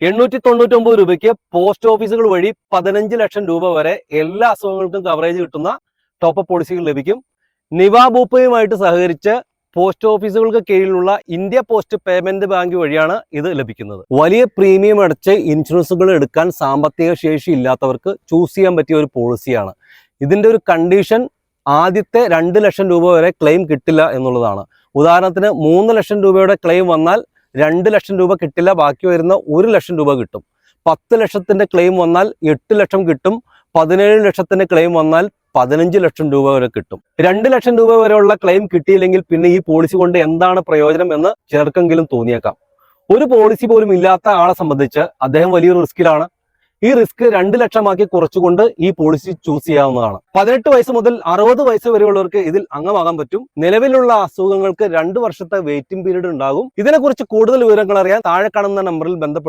എണ്ണൂറ്റി തൊണ്ണൂറ്റി ഒമ്പത് രൂപയ്ക്ക് പോസ്റ്റ് ഓഫീസുകൾ വഴി പതിനഞ്ച് ലക്ഷം രൂപ വരെ എല്ലാ അസുഖങ്ങൾക്കും കവറേജ് കിട്ടുന്ന ടോപ്പ് പോളിസികൾ ലഭിക്കും. നിവാബൂപ്പയുമായിട്ട് സഹകരിച്ച് പോസ്റ്റ് ഓഫീസുകൾക്ക് കീഴിലുള്ള ഇന്ത്യ പോസ്റ്റ് പേയ്മെന്റ് ബാങ്ക് വഴിയാണ് ഇത് ലഭിക്കുന്നത്. വലിയ പ്രീമിയം അടച്ച് ഇൻഷുറൻസുകൾ എടുക്കാൻ സാമ്പത്തിക ശേഷി ഇല്ലാത്തവർക്ക് ചൂസ് ചെയ്യാൻ പറ്റിയ ഒരു പോളിസിയാണ് ഇതിന്റെ ഒരു കണ്ടീഷൻ ആദ്യത്തെ രണ്ട് ലക്ഷം രൂപ വരെ ക്ലെയിം കിട്ടില്ല എന്നുള്ളതാണ്. ഉദാഹരണത്തിന് മൂന്ന് ലക്ഷം രൂപയുടെ ക്ലെയിം വന്നാൽ രണ്ട് ലക്ഷം രൂപ കിട്ടില്ല ബാക്കി വരുന്ന ഒരു ലക്ഷം രൂപ കിട്ടും. പത്ത് ലക്ഷത്തിന്റെ ക്ലെയിം വന്നാൽ എട്ട് ലക്ഷം കിട്ടും പതിനേഴ് ലക്ഷത്തിന്റെ ക്ലെയിം വന്നാൽ പതിനഞ്ച് ലക്ഷം രൂപ വരെ കിട്ടും. രണ്ട് ലക്ഷം രൂപ വരെയുള്ള ക്ലെയിം കിട്ടിയില്ലെങ്കിൽ പിന്നെ ഈ പോളിസി കൊണ്ട് എന്താണ് പ്രയോജനം എന്ന് ചിലർക്കെങ്കിലും തോന്നിയേക്കാം. ഒരു പോളിസി പോലും ഇല്ലാത്ത ആളെ സംബന്ധിച്ച് അദ്ദേഹം വലിയ റിസ്കിലാണ് ഈ റിസ്ക് രണ്ട് ലക്ഷമാക്കി കുറച്ചുകൊണ്ട് ഈ പോളിസി ചൂസ് ചെയ്യാവുന്നതാണ്. പതിനെട്ട് വയസ്സ് മുതൽ അറുപത് വയസ്സ് വരെയുള്ളവർക്ക് ഇതിൽ അംഗമാകാൻ പറ്റും. നിലവിലുള്ള അസുഖങ്ങൾക്ക് രണ്ട് വർഷത്തെ വെയിറ്റിംഗ് പീരീഡ് ഉണ്ടാകും. ഇതിനെക്കുറിച്ച് കൂടുതൽ വിവരങ്ങൾ അറിയാൻ താഴെ കാണുന്ന നമ്പറിൽ ബന്ധപ്പെട്ടു